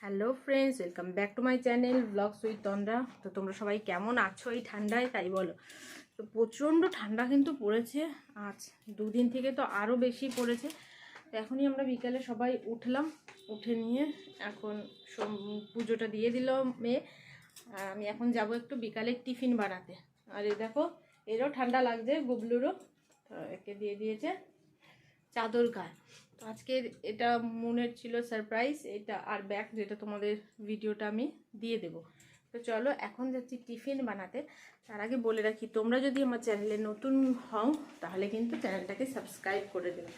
Hello friends, welcome back to my channel vlogs with Tandra. তো তোমরা সবাই কেমন আছো এই ঠান্ডায়? তাই বলো। তো প্রচণ্ড ঠান্ডা কিন্তু পড়েছে। আজ দুদিন থেকে তো আরও বেশি পড়েছে। তো এখনই আমরা বিকালে সবাই উঠলাম, উঠে নিয়ে এখন পুজোটা দিয়ে দিল মেয়ে। আমি এখন যাব একটু বিকালে টিফিন বানাতে। আর এই দেখো, এরও ঠান্ডা লাগছে, গুবলুরও। একে দিয়ে দিয়েছে চাদর গায়ে। তো আজকে এটা মনের ছিল সারপ্রাইজ এটা আর ব্যাগ যেটা তোমাদের ভিডিওটা আমি দিয়ে দেব। তো চলো, এখন যাচ্ছি টিফিন বানাতে। তার আগে বলে রাখি, তোমরা যদি আমার চ্যানেলে নতুন হও, তাহলে কিন্তু চ্যানেলটাকে সাবস্ক্রাইব করে দেবে।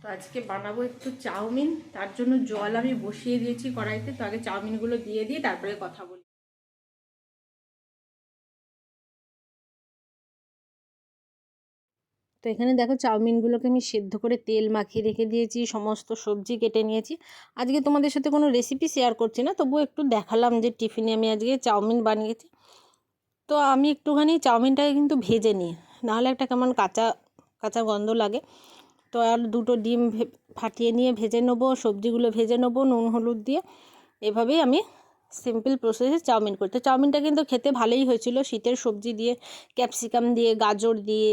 তো আজকে বানাবো একটু চাউমিন, তার জন্য জল আমি বসিয়ে দিয়েছি কড়াইতে। তো আগে চাউমিনগুলো দিয়ে দিয়ে তারপরে কথা বলি তো এখানে দেখো চাউমিনগুলোকে আমি সেদ্ধ করে তেল মাখিয়ে রেখে দিয়েছি, সমস্ত সবজি কেটে নিয়েছি। আজকে তোমাদের সাথে কোনো রেসিপি শেয়ার করছি না, তবুও একটু দেখালাম যে টিফিনে আমি আজকে চাউমিন বানিয়েছি। তো আমি একটুখানি চাউমিনটাকে কিন্তু ভেজে নিই, নাহলে একটা কেমন কাঁচা কাঁচা গন্ধ লাগে। তো আর দুটো ডিম ফাটিয়ে নিয়ে ভেজে নেব, সবজিগুলো ভেজে নেব নুন, হলুদ দিয়ে। এভাবেই আমি সিম্পল প্রসেসে চাউমিন করতে চাউমিনটা কিন্তু খেতে ভালোই হয়েছিল, শীতের সবজি দিয়ে ক্যাপসিকাম দিয়ে, গাজর দিয়ে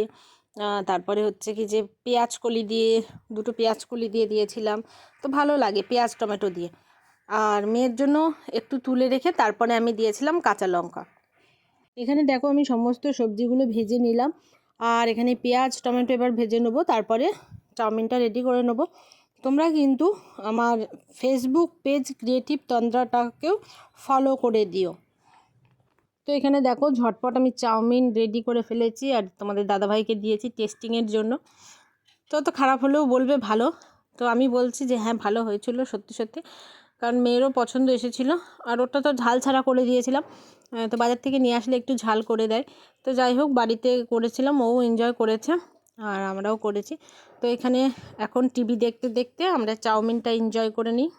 তারপরে হচ্ছে কি যে পেঁয়াজ কলি দিয়ে, দুটো পেঁয়াজ কলি দিয়ে দিয়েছিলাম। তো ভালো লাগে পেঁয়াজ, টমেটো দিয়ে। আর মেয়ের জন্য একটু তুলে রেখে তারপরে আমি দিয়েছিলাম কাঁচা লঙ্কা। এখানে দেখো আমি সমস্ত সবজিগুলো ভেজে নিলাম। আর এখানে পেঁয়াজ, টমেটো এবার ভেজে নেব, তারপরে চাউমিনটা রেডি করে নেব। তোমরা কিন্তু আমার ফেসবুক পেজ ক্রিয়েটিভ তন্দ্রাটাকেও ফলো করে দিও। তো এখানে দেখো ঝটপট আমি চাউমিন রেডি করে ফেলেছি আর তোমাদের দাদাভাইকে দিয়েছি টেস্টিংয়ের জন্য। তো তো খারাপ হলেও বলবে ভালো। তো আমি বলছি যে হ্যাঁ ভালো হয়েছিল সত্যি সত্যি। কারণ মেয়েরও পছন্দ এসেছিল। আর ওটা তো ঝাল ছাড়া করে দিয়েছিলাম। তো বাজার থেকে নিয়ে আসলে একটু ঝাল করে দেয়। তো যাই হোক, বাড়িতে করেছিলাম, ও এনজয় করেছে আর আমরাও করেছি। তো এখানে এখন টিভি দেখতে দেখতে আমরা চাউমিনটা এনজয় করে নিই।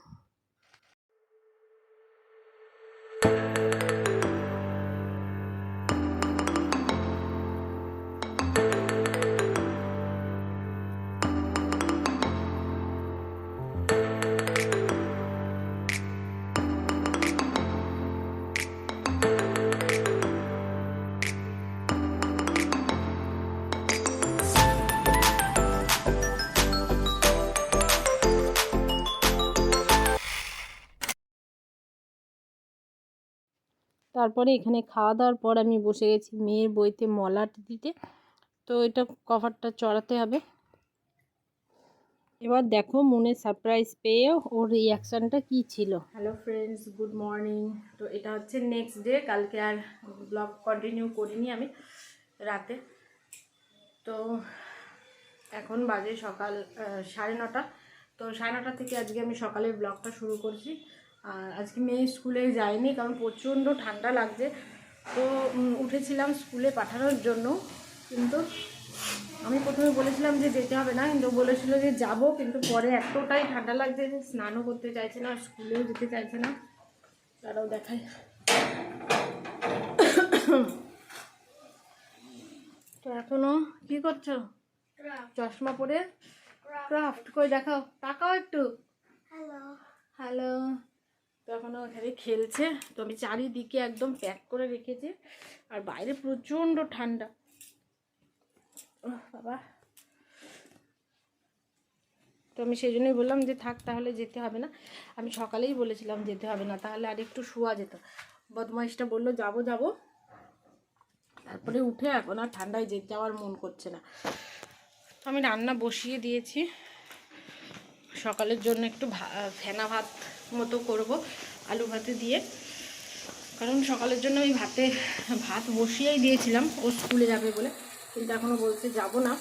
তারপরে এখানে খাওয়া দাওয়ার পর আমি বসে গেছি মেয়ের বইতে মলাট দিতে। তো এটা কভারটা চড়াতে হবে। এবার দেখো মনে সারপ্রাইজ পেয়ে ওর রিয়াকশানটা কী ছিল? হ্যালো ফ্রেন্ডস গুড মর্নিং তো এটা হচ্ছে নেক্সট ডে কালকে আর ব্লগ কন্টিনিউ করিনি আমি রাতে। তো এখন বাজে সকাল সাড়ে নটা। তো সাড়ে নটা থেকে আজকে আমি সকালে ব্লগটা শুরু করছি। আর আজকে মেয়ে স্কুলে যায়নি কারণ প্রচণ্ড ঠান্ডা লাগছে। তো উঠেছিলাম স্কুলে পাঠানোর জন্য। কিন্তু আমি প্রথমে বলেছিলাম যে যেতে হবে না। কিন্তু বলেছিল যে যাব কিন্তু পরে এতটাই ঠান্ডা লাগছে যে স্নানও করতে চাইছে না স্কুলেও যেতে চাইছে না। তারাও দেখায়। তো এখনও কি করছ? চশমা পরে? ক্রাফট করে দেখাও। তাকাও একটু। হ্যালো তো এখনও এখানে খেলছে। তো আমি চারিদিকে একদম প্যাক করে রেখেছি। আর বাইরে প্রচণ্ড ঠান্ডা। বাবা। তো আমি সেই জন্যই বললাম যে থাক, তাহলে যেতে হবে না। আমি সকালেই বলেছিলাম যেতে হবে না, তাহলে আর একটু শোয়া যেত। বদমাইশটা বলল, যাব যাব। তারপরে উঠে এখন আর ঠান্ডায় যেতে যাওয়ার মন করছে না। আমি রান্না বসিয়ে দিয়েছি। সকালের জন্য একটু ভা- ফেনা ভাত মতো করব আলু ভাতে দিয়ে কারণ সকালের জন্য আমি ভাতে ভাত বসিয়েই দিয়েছিলাম ও স্কুলে যাবে বলে কিন্তু এখনও বলছে যাব না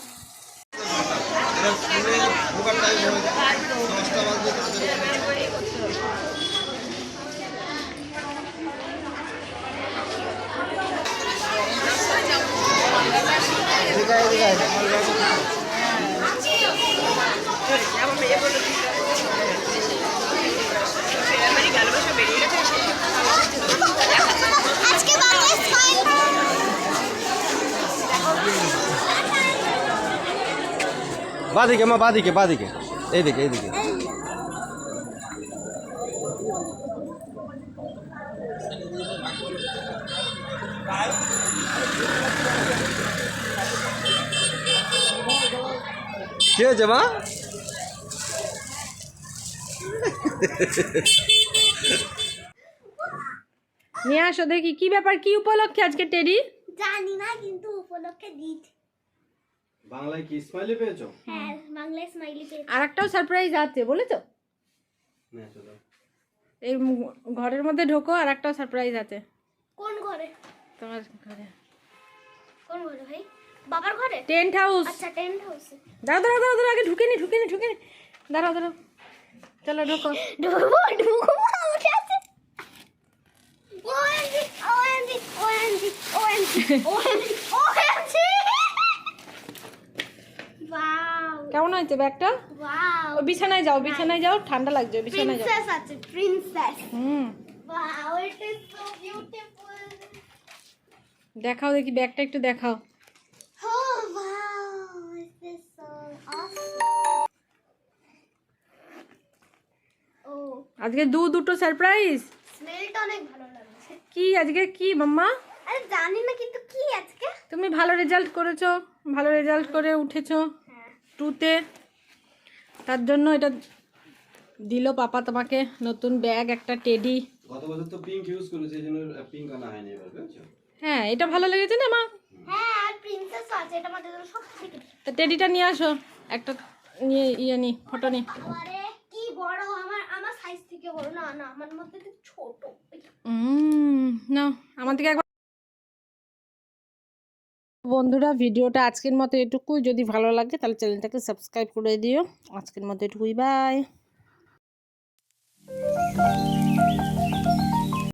ঢোকার টাইম হয়ে যায় দশটা বাজলে তাদের আজকে বাংলা স্মাইল বাদিকে মা বাদিকে বাদিকে এইদিকে এইদিকে কি হয়েছে মা নিয়ে আসো দেখি কি ব্যাপার কি উপলক্ষে আজকে টেডি? জানি না কিন্তু উপলক্ষে দিত বাংলায় কি স্মাইলি পেয়েছ? হ্যাঁ বাংলায় স্মাইলি পেয়েছি। আর একটাও সারপ্রাইজ আছে বলেছ? না চলো। এই ঘরের মধ্যে ঢোকো আর একটাও সারপ্রাইজ আছে। কোন ঘরে? তোমার ঘরে। কোন ঘরে ভাই? বাবার ঘরে? টেন্ট হাউস আচ্ছা টেন্ট হাউসে দাঁড়াও দাঁড়াও দাঁড়াও আগে ঢুকে নি ঢুকে নি ঢুকে নি। দাঁড়াও দাঁড়াও। চলো ঢোকো। ঢুকবো ঢুকবো। OMG OMG OMG OMG OMG wow কেমন হয়েছে ব্যাগটা? ও বিছানায় যাও বিছানায় যাও ঠান্ডা লাগছে বিছানায় যাও। প্রিন্সেস আছে princess hmm. Wow it is so beautiful দেখাও দেখি ব্যাগটা একটু দেখাও। Oh. Oh, আজকে দু দুটো সারপ্রাইজ স্মেলটা অনেক ভালো লাগছে কি আজকে কি মাম্মা? জানি না কিন্তু কি আজকে? তুমি ভালো রেজাল্ট করেছ ভালো রেজাল্ট করে উঠেছো হ্যাঁ। টুতে তার জন্য এটা দিল পাপা তোমাকে নতুন ব্যাগ একটা টেডি গত বছর তো পিঙ্ক ইউজ করেছে সেই পিঙ্ক আনা হয়নি এবার হ্যাঁ এটা ভালো লেগেছে না মা? হ্যাঁ আর প্রিন্সেস আছে এটা আমাদের জন্য সব থেকে তা টেডিটা নিয়ে আসো একটা নিয়ে ইয়ে নি ফটো নি। কি বড় বড় না না, আমার মধ্যে ছোট। না, আমার দিকে বন্ধুরা, ভিডিওটা আজকের মতো এটুকুই। যদি ভালো লাগে, তাহলে চ্যানেলটাকে সাবস্ক্রাইব করে দিও। আজকের মতো এটুকুই, বাই।